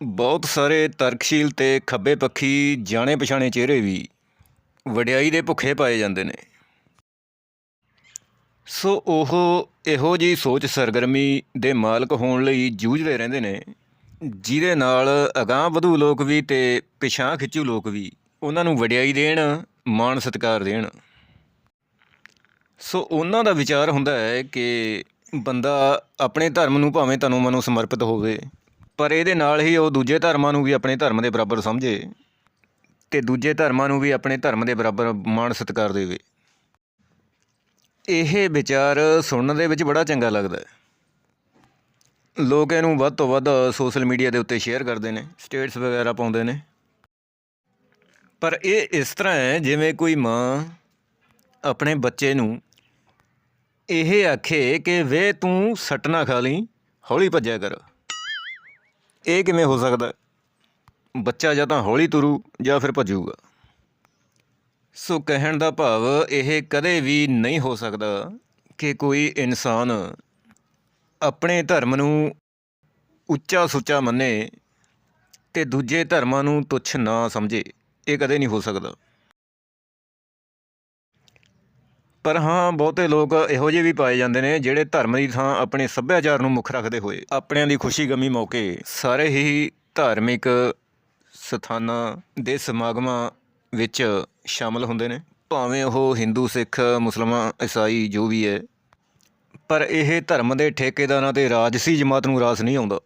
ਬਹੁਤ ਸਾਰੇ ਤਰਕਸ਼ੀਲ ਤੇ ਖੱਬੇ ਪੱਖੀ ਜਾਣੇ ਪਛਾਣੇ ਚਿਹਰੇ ਵੀ ਵਡਿਆਈ ਦੇ ਭੁੱਖੇ ਪਾਏ ਜਾਂਦੇ ਨੇ। ਸੋ ਉਹ ਇਹੋ ਜੀ ਸੋਚ ਸਰਗਰਮੀ ਦੇ ਮਾਲਕ ਹੋਣ ਲਈ ਜੂਝਦੇ ਰਹਿੰਦੇ ਨੇ, ਜਿਹਦੇ ਨਾਲ ਅਗਾਂਹ ਵਧੂ ਲੋਕ ਵੀ ਤੇ ਪਿਛਾਂ ਖਿੱਚੂ ਲੋਕ ਵੀ ਉਹਨਾਂ ਨੂੰ ਵਡਿਆਈ ਦੇਣ, ਮਾਣ ਸਤਿਕਾਰ ਦੇਣ। ਸੋ ਉਹਨਾਂ ਦਾ ਵਿਚਾਰ ਹੁੰਦਾ ਹੈ ਕਿ ਬੰਦਾ ਆਪਣੇ ਧਰਮ ਨੂੰ ਭਾਵੇਂ ਤਨੋਂ ਮਨੋਂ ਸਮਰਪਿਤ ਹੋਵੇ ਪਰ ਇਹਦੇ ਨਾਲ ਹੀ ਉਹ ਦੂਜੇ ਧਰਮਾਂ ਨੂੰ ਵੀ ਆਪਣੇ ਧਰਮ ਦੇ ਬਰਾਬਰ ਸਮਝੇ ਤੇ ਦੂਜੇ ਧਰਮਾਂ ਨੂੰ ਵੀ ਆਪਣੇ ਧਰਮ ਦੇ ਬਰਾਬਰ ਮਾਣ ਸਤਿਕਾਰ ਦੇਵੇ। ਇਹ ਵਿਚਾਰ ਸੁਣਨ ਦੇ ਵਿੱਚ ਬੜਾ ਚੰਗਾ ਲੱਗਦਾ ਹੈ। ਲੋਕ ਇਹਨੂੰ ਵੱਧ ਤੋਂ ਵੱਧ ਸੋਸ਼ਲ ਮੀਡੀਆ ਦੇ ਉੱਤੇ ਸ਼ੇਅਰ ਕਰਦੇ ਨੇ, ਸਟੇਟਸ ਵਗੈਰਾ ਪਾਉਂਦੇ ਨੇ। ਪਰ ਇਹ ਇਸ ਤਰ੍ਹਾਂ ਹੈ, ਜਿਵੇਂ ਕੋਈ ਮਾਂ ਆਪਣੇ ਬੱਚੇ ਨੂੰ ਇਹ ਆਖੇ ਕਿ ਵੇ ਤੂੰ ਸੱਟ ਨਾ ਖਾ ਲਈ, ਹੌਲੀ ਭੱਜਿਆ ਕਰ। ਇਹ ਕਿਵੇਂ ਹੋ ਸਕਦਾ? ਬੱਚਾ ਜਾਂ ਤਾਂ ਹੌਲੀ ਤੁਰੂ ਜਾਂ ਫਿਰ ਭੱਜੂਗਾ। ਸੋ ਕਹਿਣ ਦਾ ਭਾਵ ਇਹ ਕਦੇ ਵੀ ਨਹੀਂ ਹੋ ਸਕਦਾ ਕਿ ਕੋਈ ਇਨਸਾਨ ਆਪਣੇ ਧਰਮ ਨੂੰ ਉੱਚਾ ਸੁੱਚਾ ਮੰਨੇ ਤੇ ਦੂਜੇ ਧਰਮਾਂ ਨੂੰ ਤੁੱਛ ਨਾ ਸਮਝੇ। ਇਹ ਕਦੇ ਨਹੀਂ ਹੋ ਸਕਦਾ। ਪਰ ਹਾਂ, ਬਹੁਤੇ ਲੋਕ ਇਹੋ ਜਿਹੇ ਵੀ ਪਾਏ ਜਾਂਦੇ ਨੇ ਜਿਹੜੇ ਧਰਮ ਦੀ ਥਾਂ ਆਪਣੇ ਸੱਭਿਆਚਾਰ ਨੂੰ ਮੁੱਖ ਰੱਖਦੇ ਹੋਏ ਆਪਣਿਆਂ ਦੀ ਖੁਸ਼ੀ ਗਮੀ ਮੌਕੇ ਸਾਰੇ ਹੀ ਧਾਰਮਿਕ ਸਥਾਨਾਂ ਦੇ ਸਮਾਗਮਾਂ ਵਿੱਚ ਸ਼ਾਮਲ ਹੁੰਦੇ ਨੇ। ਭਾਵੇਂ ਉਹ ਹਿੰਦੂ, ਸਿੱਖ, ਮੁਸਲਮਾਨ, ਈਸਾਈ ਜੋ ਵੀ ਹੈ, ਪਰ ਇਹ ਧਰਮ ਦੇ ਠੇਕੇਦਾਰਾਂ ਤੇ ਰਾਜਸੀ ਜਮਾਤ ਨੂੰ ਰਾਸ ਨਹੀਂ ਆਉਂਦਾ।